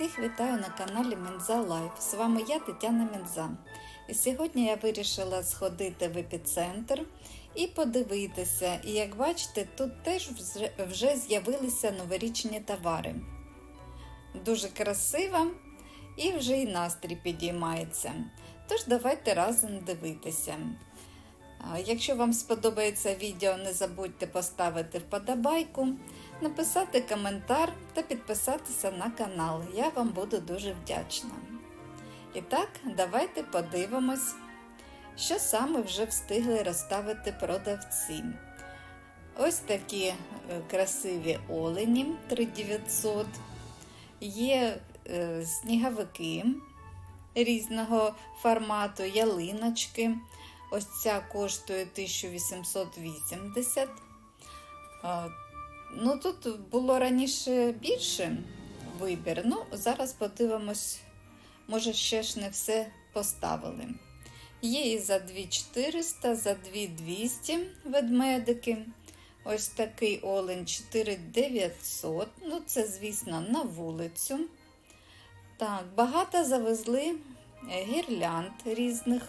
Всіх вітаю на каналі Мінза Лайф. З вами я, Тетяна Мінза. І сьогодні я вирішила сходити в епіцентр і подивитися. І як бачите, тут теж вже- з'явилися новорічні товари. Дуже красиво і вже і настрій підіймається. Тож давайте разом дивитися. Якщо вам сподобається відео, не забудьте поставити вподобайку, написати коментар та підписатися на канал. Я вам буду дуже вдячна. І так, давайте подивимось, що саме вже встигли розставити продавці. Ось такі е, красиві олені 3900. Є е, сніговики різного формату, ялиночки. Ось ця коштує 1880. Ну, тут було раніше більше вибір. Ну, зараз подивимось, може, ще ж не все поставили. Є і за 2400, за 2200 ведмедики. Ось такий олень 4900. Ну, це, звісно, на вулицю. Так, багато завезли е, гірлянд різних.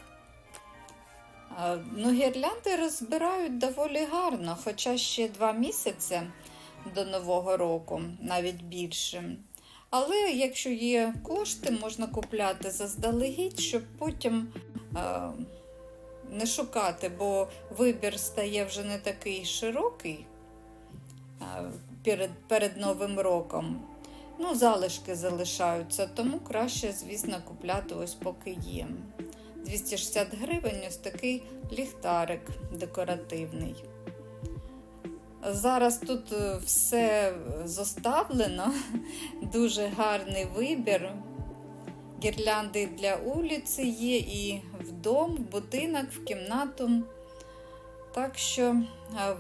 А, Ну, гірлянди розбирають доволі гарно, хоча ще два місяці до Нового року, навіть більше. Але якщо є кошти, можна купляти заздалегідь, щоб потім е, не шукати, бо вибір стає вже не такий широкий е, перед, перед Новим роком. Ну, залишки залишаються, тому краще, звісно, купляти ось поки є. 260 гривень ось такий ліхтарик декоративний. Зараз тут е, все зоставлено, дуже гарний вибір. Гірлянди для вулиці є і в дом, в будинок, в кімнату. Так що е,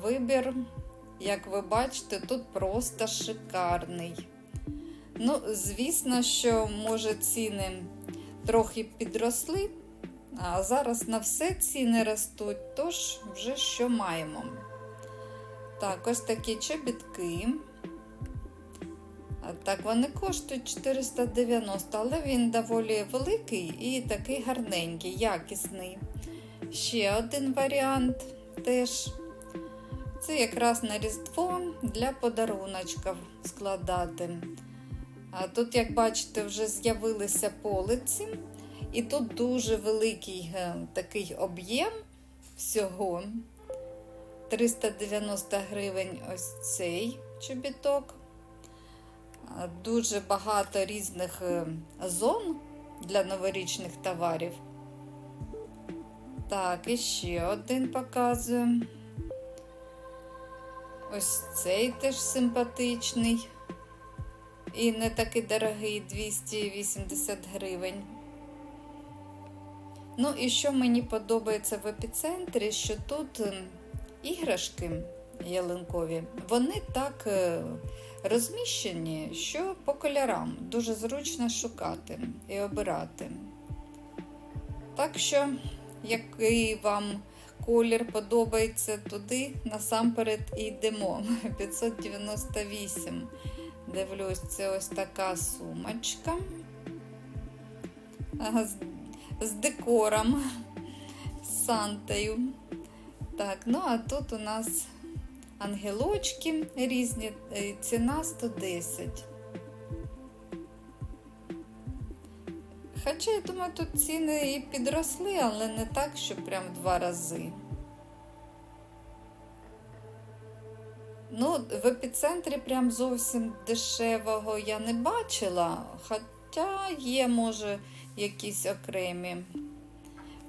вибір, як ви бачите, тут просто шикарний. Ну, звісно, що може ціни трохи підросли. А зараз на все ціни ростуть, тож вже що маємо. Так, ось такі чобітки. Так, вони коштують 490, але він доволі великий і такий гарненький, якісний. Ще один варіант теж. Це якраз на Різдво для подаруночків складати. А тут, як бачите, вже з'явилися полиці. І тут дуже великий е, такий об'єм всього. 390 гривень ось цей чобіток. Дуже багато різних е, зон для новорічних товарів. Так, і ще один показую. Ось цей теж симпатичний. І не такий дорогий 280 гривень. Ну і що мені подобається в епіцентрі, що тут іграшки ялинкові, вони так е, розміщені, що по кольорам дуже зручно шукати і обирати. Так що, який вам колір подобається, туди насамперед і йдемо. 598. Дивлюсь, це ось така сумочка. З декором, з Сантою. Так, ну а тут у нас ангелочки різні, е, ціна 110. Хоча, я думаю, тут ціни і підросли, але не так, що прям два рази. Ну, в епіцентрі прям зовсім дешевого я не бачила, хоча є, може, якісь окремі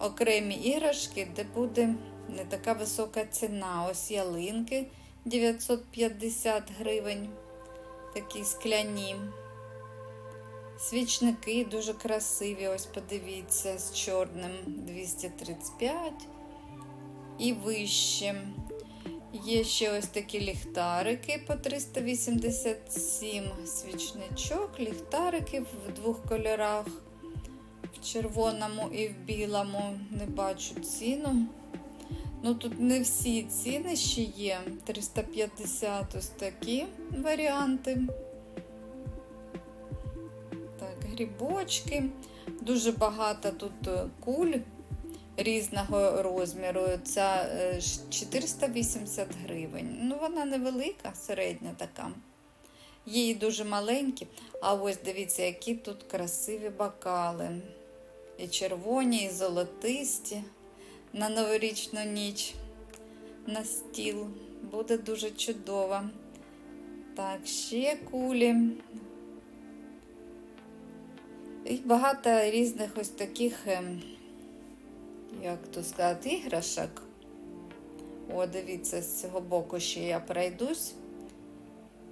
окремі іграшки, де буде не така висока ціна. Ось ялинки 950 гривень, такі скляні. Свічники дуже красиві, ось подивіться, з чорним 235 і вище. Є ще ось такі ліхтарики по 387 свічничок, ліхтарики в двох кольорах в червоному і в білому не бачу ціну. Ну тут не всі ціни ще є. 350 ось такі варіанти. грибочки. Дуже багато тут е, куль різного розміру. Ця е, 480 гривень. Ну, вона невелика, середня така. І дуже маленькі. А ось дивіться, які тут красиві бокали. І червоні, і золотисті на новорічну ніч на стіл. Буде дуже чудово. Так, ще кулі. І багато різних ось таких, ем, як то сказати, іграшок. О, дивіться, з цього боку ще я пройдусь.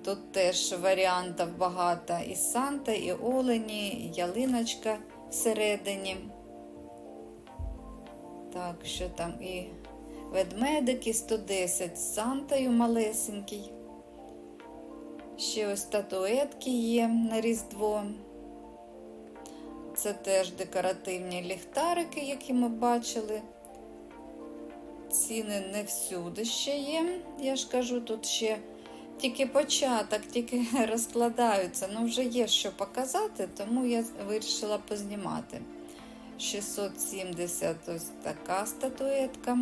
Тут теж варіантів багато. І Санта, і Олені, і ялиночка всередині. Так, що там і ведмедики 110 з Сантою малесенький. Ще ось статуетки є на Різдво. Це теж декоративні ліхтарики, які ми бачили. Ціни не всюди ще є. Я ж кажу, тут ще тільки початок, тільки розкладаються. Ну, вже є що показати, тому я вирішила познімати. 670 ось така статуетка.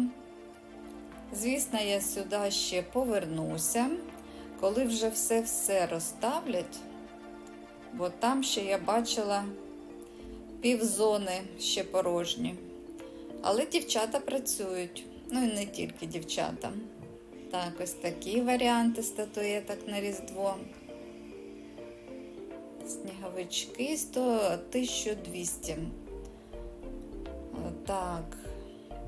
Звісно, я сюди ще повернуся, коли вже все-все розставлять, бо там ще я бачила півзони ще порожні. Але дівчата працюють, ну і не тільки дівчата. Так, ось такі варіанти статуеток на Різдво. Сніговички 100, 1200. Так,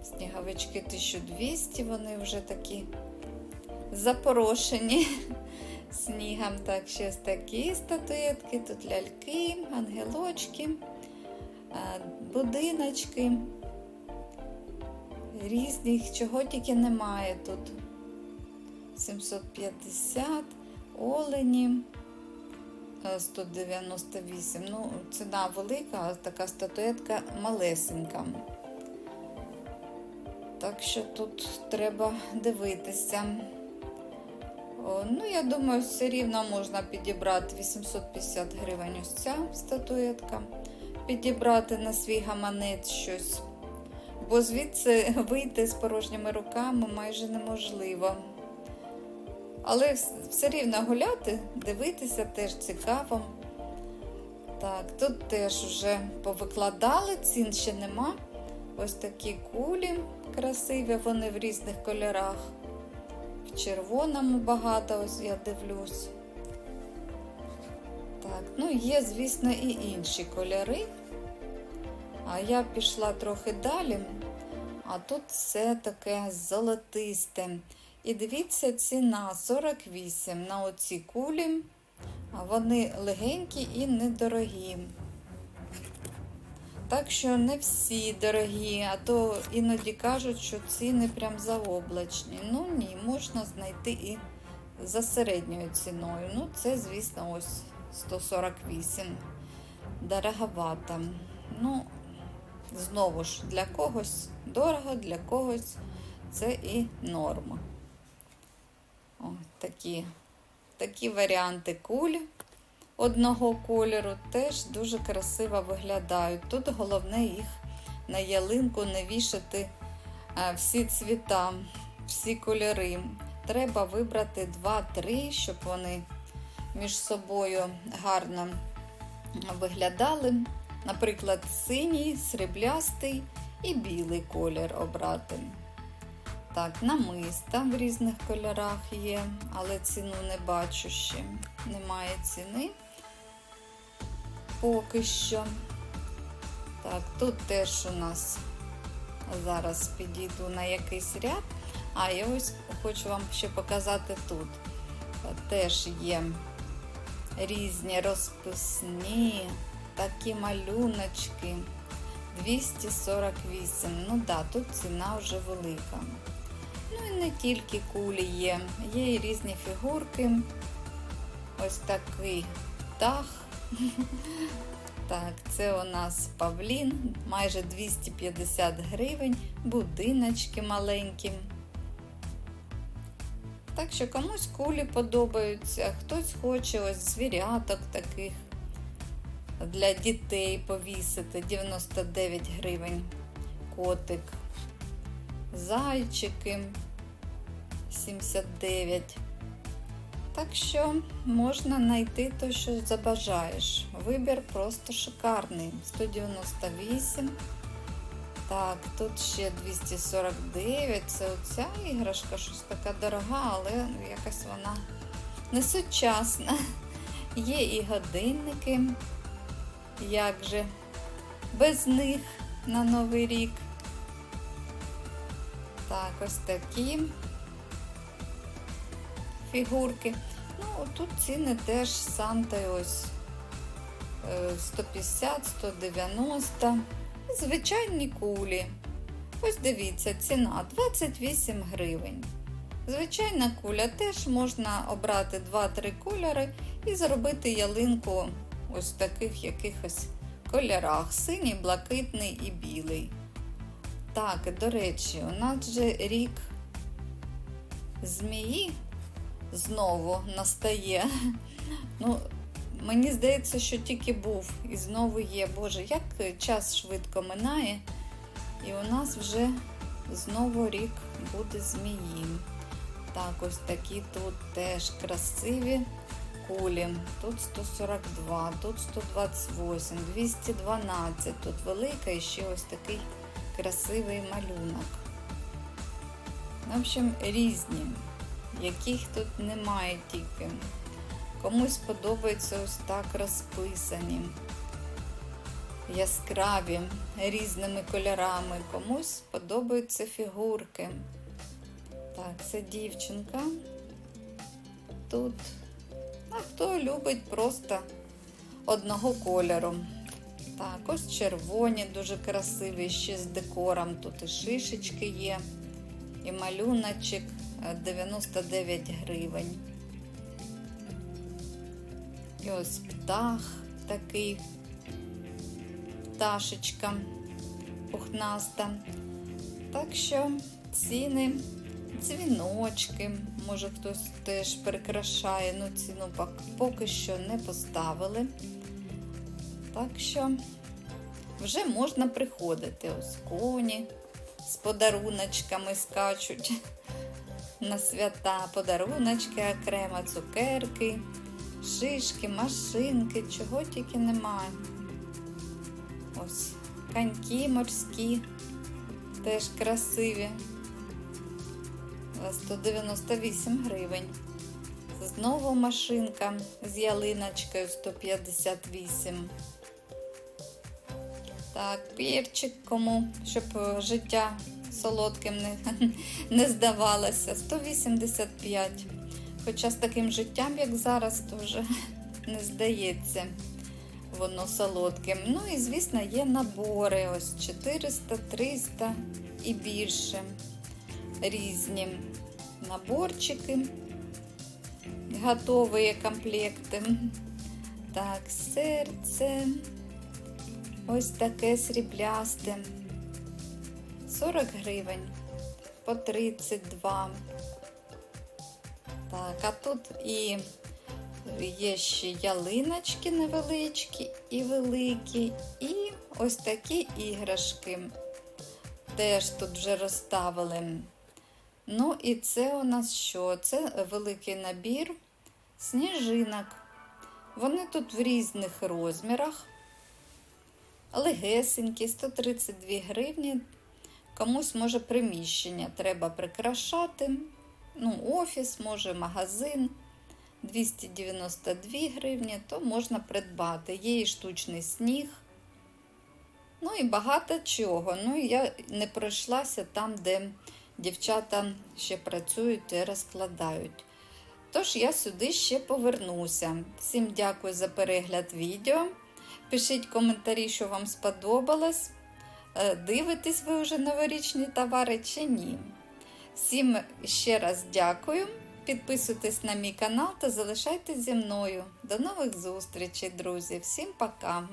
сніговички 1200, вони вже такі запорошені снігом. Так, ще ось такі статуетки, тут ляльки, ангелочки, будиночки. Різних, чого тільки немає тут. 750, олені 198. Ну, ціна велика, а така статуетка малесенька. Так що тут треба дивитися. Ну, я думаю, все рівно можна підібрати 850 гривень ось ця статуетка. Підібрати на свій гаманець щось. Бо звідси вийти з порожніми руками майже неможливо. Але все рівно гуляти, дивитися теж цікаво. Так, тут теж вже повикладали, цін ще нема. Ось такі кулі красиві, вони в різних кольорах. В червоному багато, ось я дивлюсь. Так, ну є, звісно, і інші кольори. А я пішла трохи далі, а тут все таке золотисте. І дивіться, ціна 48 на оці кулі. Вони легенькі і недорогі. Так що не всі дорогі, а то іноді кажуть, що ціни прям заоблачні. Ну ні, можна знайти і за середньою ціною. Ну, це, звісно, ось 148. Дороговато. Ну, знову ж, для когось дорого, для когось це і норма. Такі, такі варіанти куль одного кольору теж дуже красиво виглядають. Тут головне їх на ялинку не вішати всі цвіта, всі кольори. Треба вибрати 2-3, щоб вони між собою гарно виглядали. Наприклад, синій, сріблястий і білий колір обрати. Так, намиста в різних кольорах є, але ціну не бачу ще. Немає ціни поки що. Так, тут теж у нас зараз підійду на якийсь ряд. А, я ось хочу вам ще показати тут. Теж є різні розписні такі малюночки. 248. Ну да, тут ціна вже велика. Не тільки кулі є, є і різні фігурки. Ось такий птах. Так, це у нас павлін, майже 250 гривень, будиночки маленькі. Так що комусь кулі подобаються, хтось хоче ось звіряток таких. для дітей повісити 99 гривень. Котик. Зайчики 79. Так що можна знайти те, що забажаєш. Вибір просто шикарний. 198. Так, тут ще 249. Це оця іграшка, щось така дорога, але якась вона не сучасна. Є і годинники. Як же без них на Новий рік. Так, ось такі фігурки. Ну, тут ціни теж Санта ось е, 150, 190. Звичайні кулі. Ось дивіться, ціна 28 гривень. Звичайна куля теж можна обрати 2-3 кольори і зробити ялинку ось в таких якихось кольорах: синій, блакитний і білий. Так, до речі, у нас же рік змії знову настає. Ну, Мені здається, що тільки був і знову є. Боже, як час швидко минає, і у нас вже знову рік буде змії. Так, ось такі тут теж красиві кулі. Тут 142, тут 128, 212, тут велика і ще ось такий красивий малюнок. В общем, різні, яких тут немає тільки. Комусь подобається ось так розписані, яскраві, різними кольорами, комусь подобаються фігурки. Так, це дівчинка. Тут, а хто любить просто одного кольору. Так, ось червоні, дуже красиві, ще з декором. Тут і шишечки є, і малюночок 99 гривень. І ось птах такий, пташечка пухнаста. Так що ціни, дзвіночки, може хтось теж прикрашає, ну ціну поки що не поставили. Так що вже можна приходити. Ось коні з подаруночками скачуть на свята, подаруночки окремо, цукерки шишки, машинки, чого тільки немає. Ось коньки морські, теж красиві. 198 гривень. Знову машинка з ялиночкою 158. Так, перчик кому, щоб життя солодким не, не здавалося. 185. Хоча з таким життям, як зараз, то вже не здається воно солодким. Ну і, звісно, є набори. Ось 400, 300 і більше. Різні наборчики, готові комплекти. Так, серце. Ось таке сріблясте. 40 гривень по 32. Так, а тут і є ще ялиночки невеличкі і великі, і ось такі іграшки. Теж тут вже розставили. Ну, і це у нас що? Це великий набір сніжинок. Вони тут в різних розмірах. Легесенькі, 132 гривні. Комусь може приміщення треба прикрашати ну, офіс, може магазин 292 гривні, то можна придбати. Є і штучний сніг. Ну і багато чого. Ну, я не пройшлася там, де дівчата ще працюють і розкладають. Тож я сюди ще повернуся. Всім дякую за перегляд відео. Пишіть коментарі, що вам сподобалось. Е, дивитесь ви вже новорічні товари чи ні. Всім ще раз дякую. Підписуйтесь на мій канал та залишайтесь зі мною. До нових зустрічей, друзі. Всім пока!